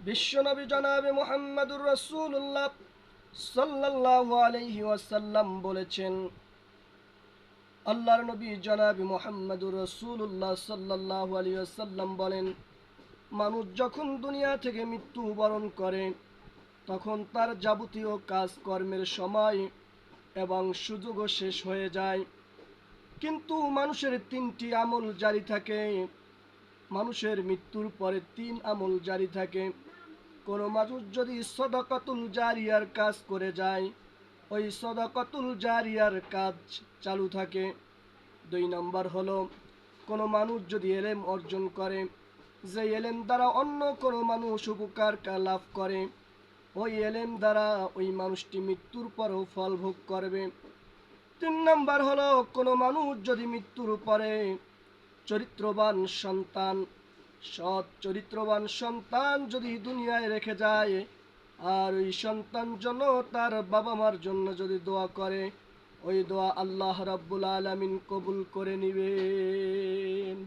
বিশ্বনবী জনাবে মোহাম্মদুর রসুল্লাহ সাল্লাল্লাহু আলাইহি ওয়াসাল্লাম বলেছেন, আল্লাহর নবী জনাবি মোহাম্মদুর রসুল্লাহ সাল্লাল্লাহু আলাইহি ওয়াসাল্লাম বলেন, মানুষ যখন দুনিয়া থেকে মৃত্যুবরণ করে, তখন তার যাবতীয় কাজকর্মের সময় এবং সুযোগও শেষ হয়ে যায়। কিন্তু মানুষের তিনটি আমল জারি থাকে। মানুষের মৃত্যুর পরে তিন আমল জারি থাকে। কোনো মানুষ যদি সদকাতুল জারিয়ার কাজ করে যায়, ওই সদকাতুল জারিয়ার কাজ চালু থাকে। দুই নম্বর হলো, কোনো মানুষ যদি এলেম অর্জন করে, যে এলেম দ্বারা অন্য কোনো মানুষ উপকার লাভ করে, ওই এলেম দ্বারা ওই মানুষটি মৃত্যুর পরেও ফল ভোগ করবে। তিন নম্বর হলো, কোনো মানুষ যদি মৃত্যুর পরে চরিত্রবান সন্তান সৎ চরিত্রবান সন্তান যদি দুনিয়ায় রেখে যায়, আর ওই সন্তান জন্য তার বাবা মার জন্য যদি দোয়া করে, ওই দোয়া আল্লাহ রাব্বুল আলমিন কবুল করে নিবেন।